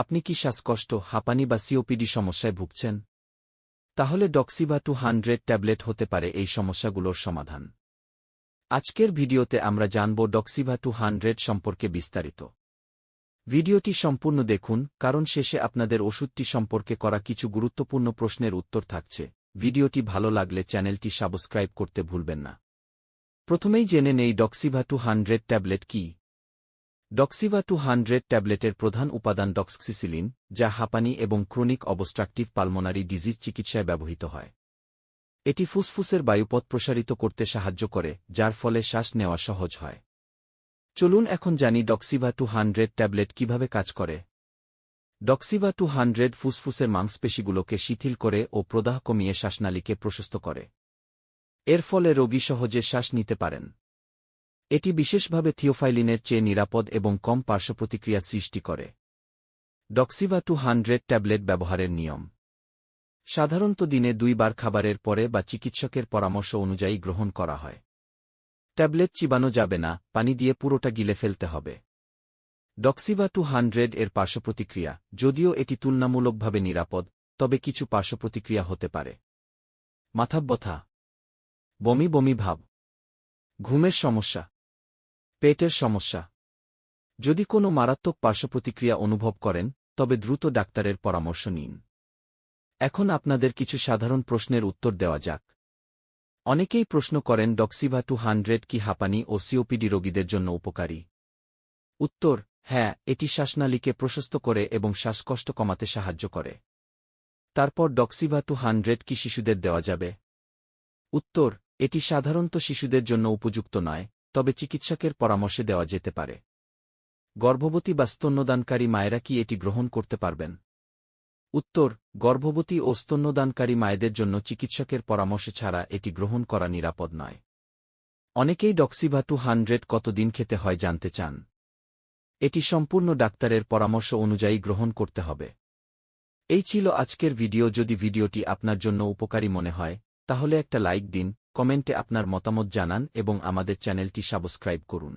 আপনি কি শ্বাসকষ্ট, হাঁপানি বা সিওপিডি সমস্যায় ভুগছেন? তাহলে ডক্সিভা টু হান্ড্রেড ট্যাবলেট হতে পারে এই সমস্যাগুলোর সমাধান। আজকের ভিডিওতে আমরা জানব ডক্সিভা টু হান্ড্রেড সম্পর্কে বিস্তারিত। ভিডিওটি সম্পূর্ণ দেখুন, কারণ শেষে আপনাদের ওষুধটি সম্পর্কে করা কিছু গুরুত্বপূর্ণ প্রশ্নের উত্তর থাকছে। ভিডিওটি ভালো লাগলে চ্যানেলটি সাবস্ক্রাইব করতে ভুলবেন না। প্রথমেই জেনে নেই ডক্সিভা টু হান্ড্রেড ট্যাবলেট কি। ডক্সিভা টু হান্ড্রেড ট্যাবলেটের প্রধান উপাদান ডক্সিসিলিন যা হাঁপানি এবং ক্রনিক অবস্ট্রাকটিভ পালমোনারি ডিজিজ চিকিৎসায় ব্যবহৃত হয়। এটি ফুসফুসের বায়ুপথ প্রসারিত করতে সাহায্য করে, যার ফলে শ্বাস নেওয়া সহজ হয়। চলুন এখন জানি ডক্সিভা টু হান্ড্রেড ট্যাবলেট কীভাবে কাজ করে। ডক্সিভা টু হান্ড্রেড ফুসফুসের মাংসপেশিগুলোকে শিথিল করে ও প্রদাহ কমিয়ে শ্বাসনালীকে প্রশস্ত করে। এর ফলে রোগী সহজে শ্বাস নিতে পারেন। এটি বিশেষভাবে থিওফাইলিনের চেয়ে নিরাপদ এবং কম পার্শ্বপ্রতিক্রিয়া সৃষ্টি করে। ডক্সিভা টু হান্ড্রেড ট্যাবলেট ব্যবহারের নিয়ম। সাধারণত দিনে দুইবার খাবারের পরে বা চিকিৎসকের পরামর্শ অনুযায়ী গ্রহণ করা হয়। ট্যাবলেট চিবানো যাবে না, পানি দিয়ে পুরোটা গিলে ফেলতে হবে। ডক্সিভা টু হান্ড্রেড এর পার্শ্বপ্রতিক্রিয়া, যদিও এটি তুলনামূলকভাবে নিরাপদ, তবে কিছু পার্শ্বপ্রতিক্রিয়া হতে পারে। মাথাব্যথা। বমি বমি ভাব। ঘুমের সমস্যা। পেটের সমস্যা। যদি কোনো মারাত্মক পার্শ্বপ্রতিক্রিয়া অনুভব করেন, তবে দ্রুত ডাক্তারের পরামর্শ নিন। এখন আপনাদের কিছু সাধারণ প্রশ্নের উত্তর দেওয়া যাক। অনেকেই প্রশ্ন করেন, ডক্সিভা টু হান্ড্রেড কি হাঁপানি ও সিওপিডি রোগীদের জন্য উপকারী? উত্তর হ্যাঁ এটি শ্বাসনালীকে প্রশস্ত করে এবং শ্বাসকষ্ট কমাতে সাহায্য করে। তারপর, ডক্সিভা টু হান্ড্রেড কি শিশুদের দেওয়া যাবে? উত্তর, এটি সাধারণত শিশুদের জন্য উপযুক্ত নয়। তবে চিকিৎসকের পরামর্শে দেওয়া যেতে পারে। গর্ভবতী বা স্তন্যদানকারী মায়েরা কি এটি গ্রহণ করতে পারবেন? উত্তর, গর্ভবতী ও স্তন্যদানকারী মায়েদের জন্য চিকিৎসকের পরামর্শ ছাড়া এটি গ্রহণ করা নিরাপদ নয়। অনেকেই ডক্সিভা টু হান্ড্রেড কতদিন খেতে হয় জানতে চান। এটি সম্পূর্ণ ডাক্তারের পরামর্শ অনুযায়ী গ্রহণ করতে হবে। এই ছিল আজকের ভিডিও। যদি ভিডিওটি আপনার জন্য উপকারী মনে হয়, তাহলে একটা লাইক দিন কমেন্টে আপনার মতামত জানান এবং আমাদের চ্যানেলটি সাবস্ক্রাইব করুন।